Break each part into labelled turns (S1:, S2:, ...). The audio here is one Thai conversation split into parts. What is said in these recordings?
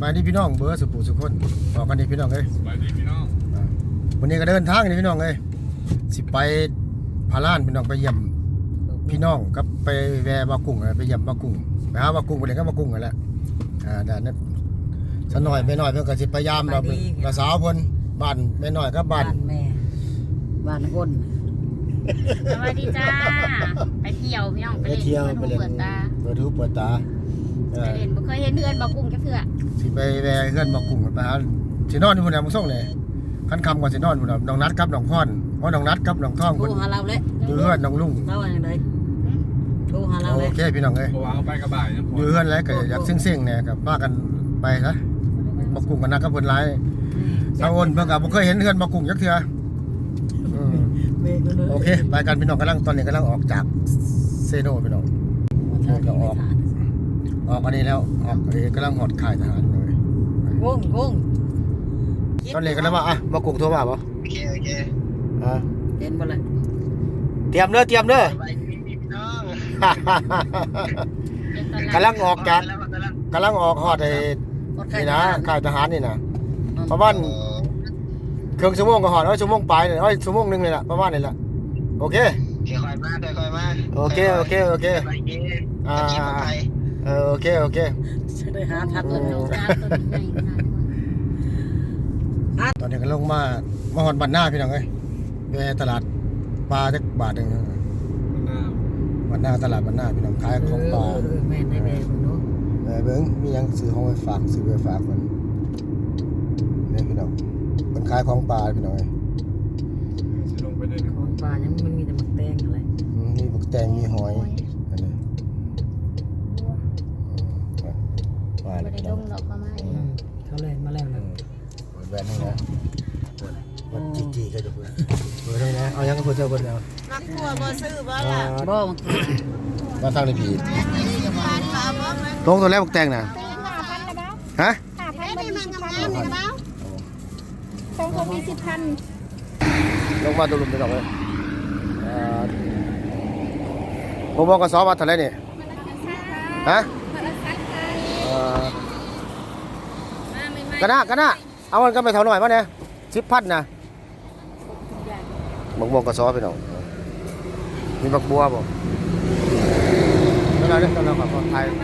S1: บายดีพี่น้องเบอร์สุปุสุคนบอกกันดีพี่น้องเอ้ย
S2: สบายดีพี่น้อง
S1: อ่าวันนี้ก็เดินทางนี่พี่น้องเอ้ยสิไปพาลานพี่น้องไปเยี่ยมพี่น้องกับไปแวะบากุ้งไปเยี่ยมบากุ้งไปหาบากุ้งไปเล่นกับบากุ้งกันแหละอ่าเดี๋ยวนั้นสักหน่อยไม่น้อยเพิ่นก็สิพยายามเราเป็นภาษาวเพิ่นบ้านแม่น้อยกับบ้าน
S3: แม่บ้านก้น
S4: สวัสดีจ้า ไปเที่ยวพี่น้องไป
S1: ไป
S4: เล่น
S1: เที่ยว
S4: เปิ
S1: ไป
S4: ดหู
S1: เล่
S4: เปิ
S1: น
S4: ดตา
S1: เปิดหูเปิดตาเอ
S4: ไป
S1: อ
S4: เล่นบ่เคยเห็นเดือนบ่กุ้งจะเถื่อ
S1: สิไปแวะเฮือนบากุ้งไปหาสินอนอยู่พุ่นน่ะมึงส่งเลยคันคำก่อนสินอนพุ่นน่ะน้องนัดกับน้องพรเพราะน้องนัดกับน้องท่อง
S3: โทร
S1: เพิ่น
S3: หาเราเลย
S1: อยู่เฮือนน้องลุง
S3: เราว่าอย่างไรโทรหาเราเล
S1: โอยเคพี่น้องเอ้ย
S2: เพราะว่าเอาไปกระบะนะ
S1: อยู่เฮือนแล้วก็อยากเซ็งๆเนี่ยกับมากันไปซะมากุ้งกันนักกับเพิ่นหลายสาวอ้นเพิ่นก็บ่เคยเห็นเฮือนมากุ้งจักเทื่ออืม
S3: เบรกเลย
S1: โอเค ไปกันพี่น้องกำลังตอนนี้กำลังออกจากเซโนพี่น้องออก อันนี้แล้วออกเอ้ยกำลังหอดค่ายทหารอยู่เลย
S3: งงงง
S1: ตอนนี้ก็แล้วว่าอะมากุ้งโทรมาบ่
S5: โอเคโอเค
S1: อ่า
S3: เห็นบ่เลย
S1: เตรียมเด้อเตรียมเด้อ
S5: ไปพี่น้อง
S1: กำลังออกจาก
S5: แล้วแล้ว
S1: กำลังออกฮอดไอ้นี่นะค่ายทหารนี่นะประมาณครึ่งชั่วโมงก็หอดเอ้ยชั่วโมงปลายเนี่ยเอ้ยชั่วโมงหนึงเลยล่ะประมาณนี้ล่ะโอเค
S5: เดี๋ยวคอยมาเดี๋ยวคอยมา
S1: โอเคโอเคโอเค
S5: ไปเย้
S1: อ่า
S5: ไป เย้ไป
S1: เออโอเคโอเค
S3: จะได้หาทัดเล
S4: ต้
S3: ย
S4: นดอกจานต้นใหญ่ขนาดนี้
S1: ตอนนี้ก็ลงมามาหอดบันหน้าพี่น้องเอ้ยไปตลาดปลาจักบาทหนึ่งบันหน้าตลาดบันหน้าพี่น้องขายของปลา
S3: แม่ได้แม่เนาะ
S1: เออเบิ้งมีหยังซื้อของไปฝากซื้อไปฝากมันนี่พี่น้องมันขายของปลาพี่น้องเอ้ย
S2: ลงไปเลย
S3: ของปลายังมันมีแต่หมักแตงอะไร
S1: อืมมีบักแตงมีหอยอันนี้ มา
S4: บ่
S1: แล้ว
S4: ได้
S1: พี่
S4: ล
S1: น้อง
S4: งดอกเข้ามาเอง
S3: เขาเลยมาแล้วนะ
S1: เปิดแบนให้นะเปิดมันจีจีก็จะเปิดเปิดให้นะ เอายังก็เปิดเจ้าเปิดแล้ว
S6: มักทั่วบ่ซื้อบ่
S1: อ่า
S6: ล่ะ
S3: บ่มัน
S1: มาทางในผี
S6: พันมาบ่แม่
S1: ลงตัวแรกบักแตงนะฮะ
S6: เอ้นี่มันกำลังนี่กระเป๋า
S4: คงคงมีสิบพัน
S1: ลงมาตัวลุมไปก่อนเลยอ่าผมบอกกระสอบมาเท่าไหรนี่ฮะเอ่อ กระนากันนะเอามันก็ไปเท่าหน่อยมาเนี่ยสิบพันนะบักม่วงกระสอบไปหน่อยมีบักบัวบ่แล้วเราเนี่ยเราขับรถไทย
S4: ม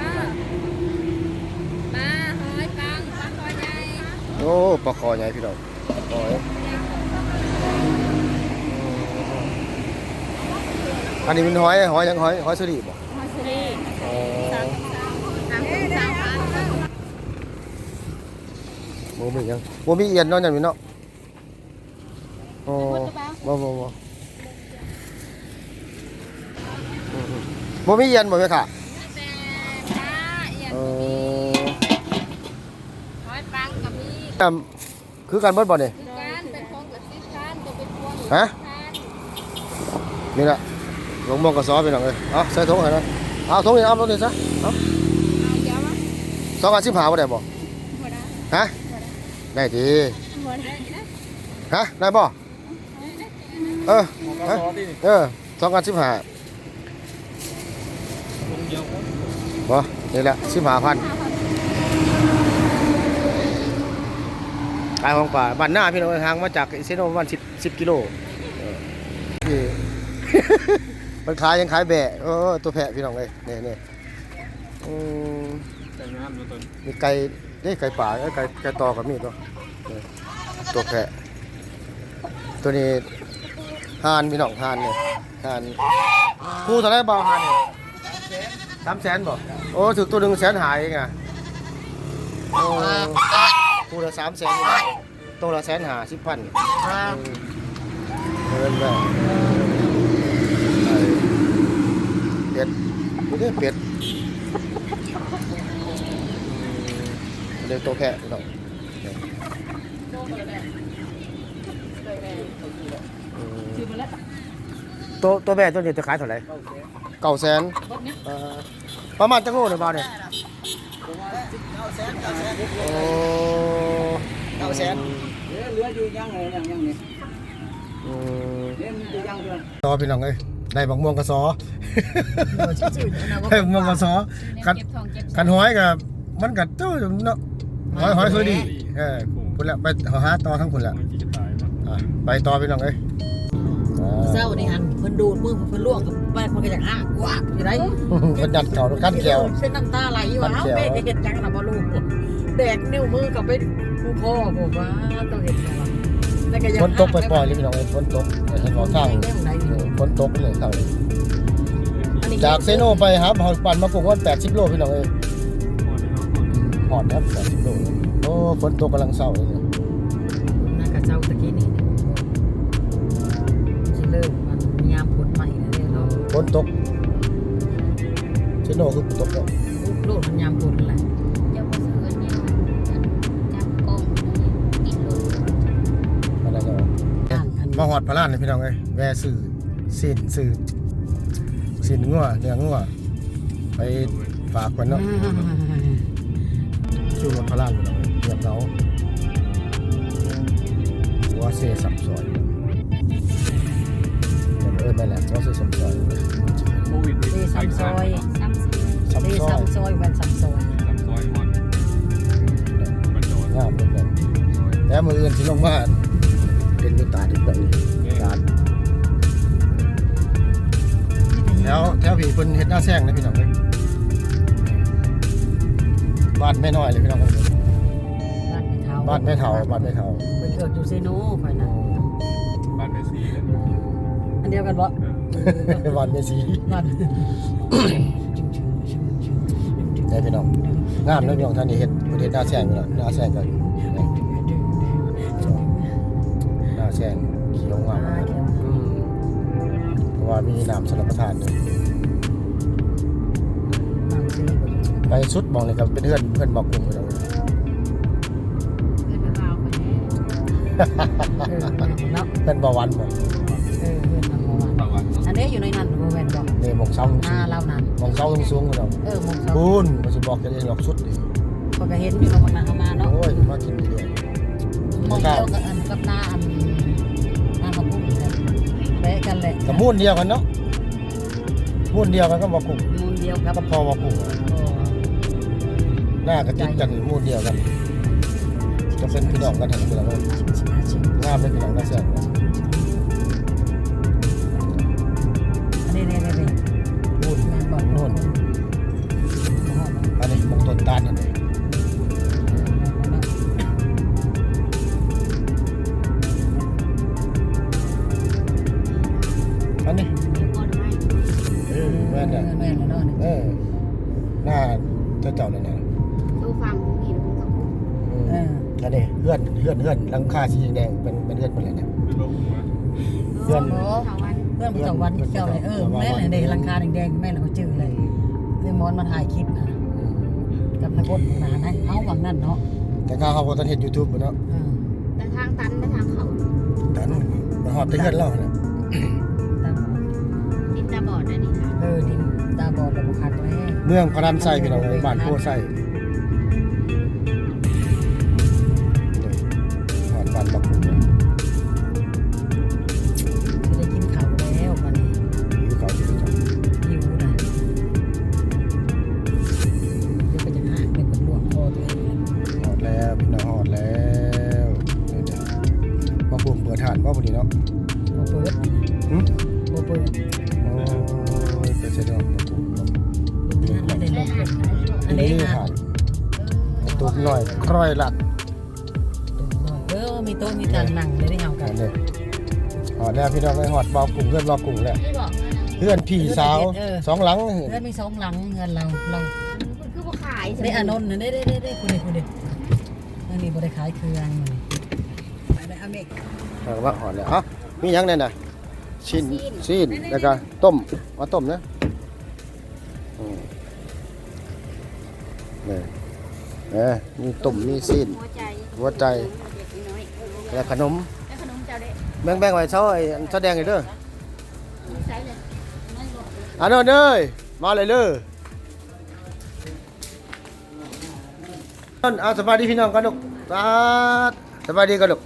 S4: าหอยปังปังหอยใหญ่
S1: โอ้ปลาคอใหญ่พี่น้องปลาคออันนี้เป็นหอยหอยหยังหอยหอยสลีบ่
S4: หอยสลี
S1: อ๋อ
S4: น้ำส้มสามพัน
S1: บ่มีหยังบ่มีเอียนเนาะหยังนี่เนาะอ๋อบ่บ่บ่อืมๆบ่มีเอียนบ่แม่ค่ะ
S4: แต่จ้าเอียน
S1: เอ
S4: ก็มี
S1: อ
S4: หอยปังก็มี
S1: แต่คือกันเบิดบ่นี่
S4: คือการเป็นพวงกับสิบพันก็เป็นพวง
S1: ฮะ
S4: พัน
S1: นี่ล่ะลงมองกระสอบพี่น้องเอ้ยเอาใส่ถุงให้นะเอาถุงนี่เอาถุงนี่ซะเอา
S4: เอาเดี๋ยวมา
S1: สองอันสิบห้าบ่ได้บ่
S4: บ่ได้
S1: ฮะ ได้ดี
S4: บ่ได้นะ
S1: ฮะได้บ่เออฮะเออสองอันสิบห้าบ่นี่แหละสิบห้าพันขายของป่าบ้านหน้าพี่น้องทางมาจากเซโนประมาณสิบสิบกิโลเออนี่มันขายยังขายแบะเออตัวแพะพี่น้องเลยนี่นี่อืม
S2: แต่งงานมาตอน
S1: มีไก่ นี่ไก่ป่าเอ้ยไก่ไก่ตอกับมีตัวนี่ตัวแพะตัวนี้ห่านพี่น้องห่านเนี่ยห่านคู่เท่าไรบ่ห่านเนี่ยสามแสนบ่โอ้ถึงตัวหนึ่งแสนหายเองอะโอ้คู่ละสามแสนตัวละแสนหาสิบพันเงินแบบเป็ดนี่ได้เป็ด เรียกตัวแพะพี่น้องตัวตัวแม่ตัวนี้จะขายเท่าไหร่เก้าแสนเอ่อประมาณจังโลเนี่ยบ้านเนี่ยโอ้
S5: เก้าแสน
S3: เหลืออยู่ยังไงยังยังนี่
S1: อืม
S3: เล่นอยู่ยังเดือน
S1: ซอพี่น้องเอ้ยได้บักม่วงกระซอได้บักม่วงกระซอ
S4: เก็บทองเก็บ
S1: กันหอยกับมันกัดเจ้าเนาะ หอยหอยเคยดีเออพุ่นละไปหาต่อทั้งพุ่นละ
S2: มันกี่จะตายมั้ง
S1: อะไปต่อพี่น้องเอ้ยอ่า
S3: เศร้านี่หันเพิ่นดูดมือเพิ่นลวกกับแป้งมันก็อยากอ้ากวากอยู่ไร
S1: เพิ่นดัดเข่าขั้นแก้ว
S3: เส้นน้ำตาไหลอยู่
S1: ขั้น
S3: อ้าว
S1: แก้ว
S3: แม่เห็นจังนะบ่ลูกแดกนิ้วมือกับไปผู้พ่อบอกว่าต้องเห็นไงวะแต่ก็ยัง
S1: ฝนตกปล่อยๆเลยพี่น้องเอ้ยฝนตกแต่เห็นว่าข้าง
S3: แม่ไหน
S1: เออฝนตกเลยข้าง
S3: อันนี้
S1: จากเซโนไปหาเฮาปั่นมากรุงวัน80โลพี่น้องเอ้ย หอดครับ80โลโอ้ฝนตกกำลังเศร้าเลยเนี่ย
S3: น่ากระเจ้าตะกี้นี่สิเริ่มมันยามฝนใหม่แล้วเนี่ยเนาะ
S1: ฝนตกเซโนคือตกแล้ว
S3: โลดมันยามฝนแหละ
S4: เดี๋ยวบ่ซื้ออันเนี่ยจับกล้องกินรถ
S1: อะไรเนาะ
S3: ย่างอัน
S1: มาหอดพระลานเลยพี่น้องเอ้ยแวะซื้อสินซื้อสินงัวเนื้องัวไปฝากกันเนาะ ชื่อรถพระลานพี่น้องเอ้ยเรียบเนาหัวเซสับซอยเออไม่นแหละหัวเซสับซอย
S2: โควิด
S3: เซซัมซอย
S4: ซ้ำซื้อ
S1: สับ
S3: เซ
S1: ซอ
S3: ซั
S1: ย
S3: มซอยแวนซัมซอย
S2: ลำซอยมันมันโดน
S1: งามเป็นแบบแล้วมืออื่นที่ลงมาเป็นดูตาดิบแบบนี้ตาแถวแถวผีเพิ่นเฮ็ดหน้าแซงนะพี่น้องเอ้ย บ้านแม่น้อยเลยพี่น้องเอ้ย
S3: บ้านไม่เท่า
S1: บ้านแม่เฒ่าบ้านแม่เฒ่า
S3: เพิ่นเกิดอยู่เซโนข่อยนะ
S2: บ้านเมซี่เลย
S3: อันเดียวกันบ่
S1: บ้านแม่สี
S3: บ้าน
S1: ได้พี่น้องงามเลยพี่น้องท่านนี่เฮ็ดเพิ่นเฮ็ดหน้าแซงพี่น้องหน้าแซงกันหน้าแซงเขียวงามมากอืมเพราะว่ามีน้ำสลับประทานด้วย ไปสุดมองเลยครับเป็นเพื่อนเพื่อนบอกกลุ่มพี่น้อง
S4: เงินไปเอาไปแล้ว
S1: เป็นเบาหวานบ่
S2: ตะวัน
S3: อันนี้อยู่ในนั้นบ่แม่นบ่
S1: นี่หมองเสา
S3: หน้าเรานั่น
S1: หมองเสาสูงๆพี่น้อง
S3: เออมองเขา
S1: ปูนมันสิบอกจะได้ดอกสุดนี่
S3: เขาก็เห็นอยู่ตรงนั้นเขามาเนาะ
S1: โอ้ยมากินเรื่อย
S3: มองเดียวกับอันกับหน้าอันหน้าเขาพุ่งเลยแปะกันแหละ
S1: กับมูนเดียวกันเนาะมูนเดียวกันก็บอกกลุ่ม
S3: มูลเดียวครับ
S1: ก็พอบอกกลุ่ม หน้ากระติดกันมูนเดียวกัน จะเป็นพี่น้องกันทันทีแล้วงามเลยพี่น้องน่าแซ่บนะ
S3: อัน
S4: เฮื
S1: อนเฮือนเฮือนหลังคาสีแดงเป็นเป็นเฮือนคนเลยเนี่ย
S2: เป็นลมมา
S1: เพื่อน
S4: ถาวัน
S3: เพื่อนผู้สาววันเจ้าเลยเออแม่เลยเด็กลังคาแดงๆแม่เราก็จื้อเลยเลยมอนมาถ่ายคลิปนะกับนักบดหนานะเอาหวังนั่นเนาะ
S1: แต่ข้าวเขาพอตอนเห็นยูทูบเนาะ
S3: เออ
S4: แต่ทางตันและทางเขา
S1: แต่นั่นมันหอบแต่เฮือนเราเนี่ย
S3: ตาม
S4: ดินตาบอดนะนี่ค่ะ
S3: เออดินตาบอดแล้วบ่คักแม่
S1: เมืองพระรามไส้พี่น้องเอ้ยบ้านโพไส้
S3: เลยได้เอากั
S1: อั
S3: น
S1: นนี้หอดแล้วพี่น้องไปหอดบอกกลุ่มเพื่อนบอกกลุ่มแหละ
S4: ไม่บอก
S1: เพื่อนพี่สาวสองหลัง
S3: เงินมีสองหลังเงินเราเรา
S4: คุณคือบ่ขาย
S3: ได้อานนท์นะได้ได้ได้ได้คุณดิคุณดิอันนี้บริขายเครื่องไปได้อเมก
S1: เออว่าหอดแล้วอะมีหยังเนี่ยนะชิ้นชิ้นแล้วก็ต้มมาต้มนะอืมนี่เออมีต้มมีชิ้น
S4: หัวใจ
S1: หัวใจ
S4: เด็กน้อย
S1: แล้วขนม
S4: แล้วขนมเจ้าเด็ก
S1: แบ่งแบ่งไว้เช้าไอ้อันเช้าแดงเลยเด้อ
S4: มีไซส์เลยน้อยกว่า
S1: อันนั้นเด้อมาเลยเด้อเอาสบายดีพี่น้องกันลูกสาดสบายดีกันลูก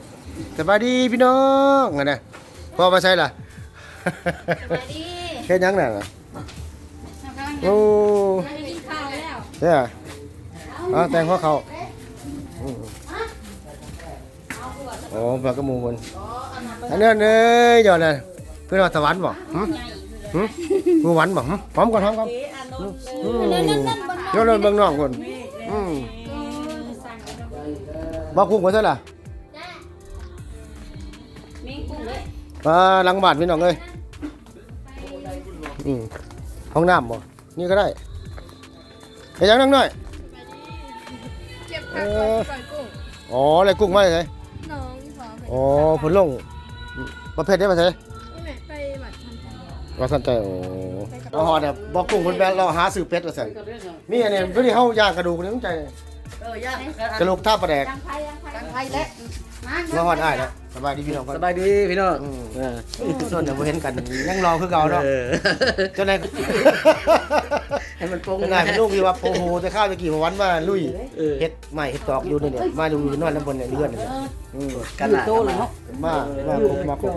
S1: สบายดีพี่น้องไงนะพ่อมาใช่ล่ะ
S4: สวัสดี
S1: เฮ็ดหยังน่ะ
S4: น้ำกำลัง
S1: โอ้
S4: จะกินข้าวแล้ว
S1: เนี่ยเอาแต่งข้อเขาโอ้อ๋อปลากระมูมันอั นนี้เอ้ยเดี๋ยวนะเพื่อนว่าสวรรค์บ่หึหึกูหวันบ่หึพร้อมก่อนพร้อมก่อนอืมเดี๋ยวเริ่มเบิ่งน้องก่อนอืมบ่คุ้งบ่ใช่ล่ะ
S4: มีกุ้งเลย
S1: มาหลังบ้านพี่น้องเอ้ยอืมห้องน้ำบ่นี่ก็ได้เฮ็ดหยังนั่งหน่อย
S6: เก็บ
S1: เอ
S6: ผักก่อน
S1: อ
S6: ปล่อยกุ้ง
S1: อ๋ออะไรกุ้งมาเลย
S6: น้องขอไป
S1: อ๋อผลลง ประเภทได้มาใช่
S6: นี่แม่ไปบัตรทำใจ
S1: ว่าสันใจโอ้เราหอดเนี่ยบอกกุ้งคนแบนเราหาซื้อเป็ดว่าสั่นมีอันนี้ตัวนี้เฮาย่างกระดูกนี่มันใจ
S3: เออย่าง
S1: กระดูกท่าปลาแดก
S4: ยังไผยังไผ
S3: กันไทยและ
S1: เราหอดได้แล้วสบายดีพี่น้องครับ
S5: สบายดีพี่น้อง
S1: อืมส่วนเดี๋ยวบ่เห็นกันยังรอคือเก่าเนาะเจ้านาย
S5: ให้มันปง
S1: เจ้านายเป็นลูกที่ว่าโอ้โหแต่ข้าวตะกี้มาวันมาลุยเฮ็ดใหม่เฮ็ดตอกอยู่นี่เนี่ยมาดูนอนน้ำบนเนี่ยเลื่อนเนี่ยอืม
S5: กันละ
S3: โตแล้วเนาะ
S1: มามาครบมาครบ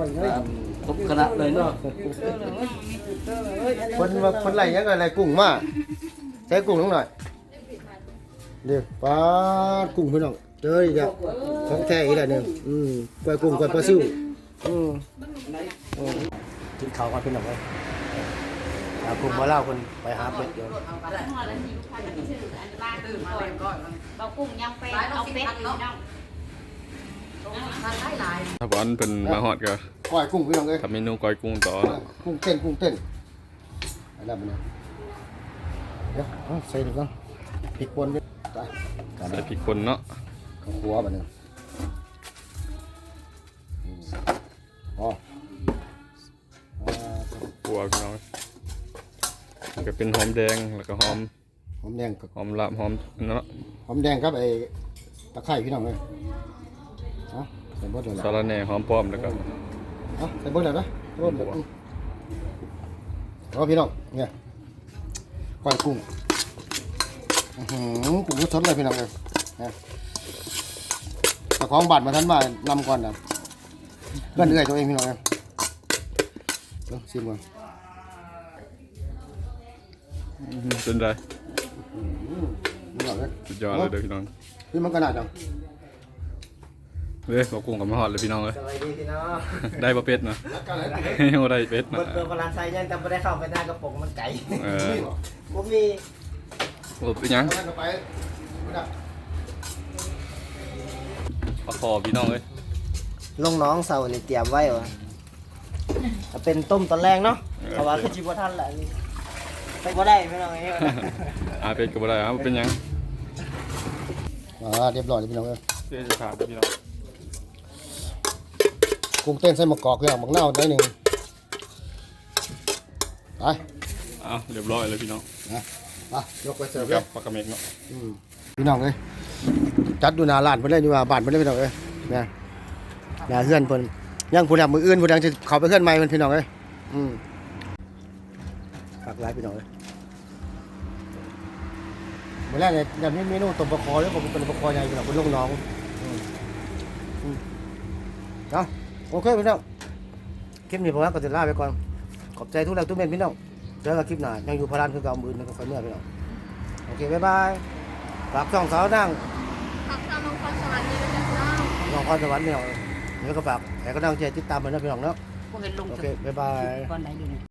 S5: ครบคณะเลยเนาะ
S1: คนมาคนไรยังไงไรกุ้งมาใช้กุ้งน้องหน่อยเดี๋ยวปลากุ้งพี่น้องเจออีกแล้วของแท้อีกแล้วหนึ่งอืมกล้วยกุ้งกล้วยปลาซิวอืมอืมกินข้าวก่อนพี่น้องเลย หากุ้งมาเล่าคนไปหาเป็ดเดี๋ยว
S4: ฮอดแล้วสิลูกพันธุ์ชื่ออันบ้านตื่นมาก่อนเอากุ้งยังเป็นเอาเป็ดนี่น้อง
S2: ถ้าบอลเป็นมาฮอดก็
S1: กล้วยกุ้งพี่น้องเลย
S2: ทำเมนูก้อยกุ้งต่อ
S1: กุ้งเต้นกุ้งเต้นอะไรแบบนี้เดี๋ยวใส่ดูก่อนพริกป่นด้วยไปกัน
S2: ใส่พริกป่นเนาะ
S1: ข้าวคั่วแบบนี้อ๋ออ่า
S2: ขัวพี่น้อง ก็เป็นหอมแดงแล้วก็หอม
S1: หอมแดงกับ
S2: หอมลาบหอมเนาะ
S1: หอมแดงครับไอ้ตะไคร้พี่น้องเลยเอาใส่เบดเลย
S2: สา
S1: นะ
S2: ระแหน่หอมป้อมแล้วก็
S1: เอาใส่เบดเลยนะเบดเลยเอาพี่น้องเนี่ยก้อยกุ้งอื้อหือกุ้งสดๆเลยพี่น้องเลยนะแต่ของบัตรมาทันมานำก่อนนะเพื่อนเอื้อยตัวเองพี่น้องเลยเดี๋ยวชิมก่อน
S2: เป็นไร
S1: พี่น้องเลย
S2: สุดยอดเลยเด้อพี่น้อง
S1: พี่มันขนาดจัง
S2: เด้อเอากุ้งกับมาฮอดเลยพี่น้องเอ้ย
S5: สบายดีพี่น้อง
S2: ได้บ่เป็ดนะ
S1: รักกันเลย
S2: เอาได้เป็ดนะ
S5: เปิดเปิดพลังไซยังแต่ไม่ได้เข้าไปหน้ากระโปรงมันไก่
S2: เออ
S5: ผมมี
S2: โอ้เป็นยัง
S1: เอาไป
S2: ลาคอพี่น้องเอ้ย
S5: ลงน้องเสานี่เตรียมไว้วะเอาเป็นต้มตอนแรกเนาะเพราะว่าคือจิบทันแหละนี่ ไปบ่ได้พี่น้องเอ้ย
S2: อาเป็ดก็บ่ได้ครับเป็นหยัง
S1: อ่าเรียบร้อยเลยพี่น้องเอ้ย
S2: เสียจะขาดเด้อพี่น้อง
S1: กุ้งเต้นใส่มะกอกอย่างบักเน่าวได้หนึ่งไป
S2: อ้าวเรียบร้อยเลยพี่น้อง
S1: ไปยกไปเสิร์ฟ
S2: กั
S1: เด้
S2: บปลากระเมกเนาะ
S1: อืมพี่น้องเอ้ยจัดดูหนาร้านเพิ่นเลยอยู่ว่าบ้านเพิ่นเลยพี่น้องเอ้ยนะหน้าเฮือนเพิ่นยังผู้ใดมืออื่นผู้ใดจะเข้าไปเฮือนใหม่เพิ่นพี่น้องเอ้ยอืม ฝากหลายพี่น้องเอ้ยมื้อแรกเนี่ยอยากมีเมนูต้มปลาคอแล้วผมเป็นปลาคอใหญ่พี่น้องเป็นลูกน้องอืมอืมเอาโอเคพี่น้องคลิปนี้ผมว่าก็จะลาไปก่อน ขอบใจทุกแรงทุกเม็ดพี่น้องเจอกันคลิปหน้ายังอยู่พารานคือเก่ามืออื่นนะครับเมื่อพี่น้องโอเคบ๊ายบายฝากช่องสาวนั่ง
S6: ผักทำมังกรสวรรค์นี่เป็นแบบน้อง
S1: น้องพรสวรรค์พี่น้องเดี๋ยวก็ฝากแต่ก็นั่งใจติดตามมันนะพี่น้องเนาะ
S3: บ่เห็นลง
S1: โอ
S3: จะ
S1: เคบ๊ายบาย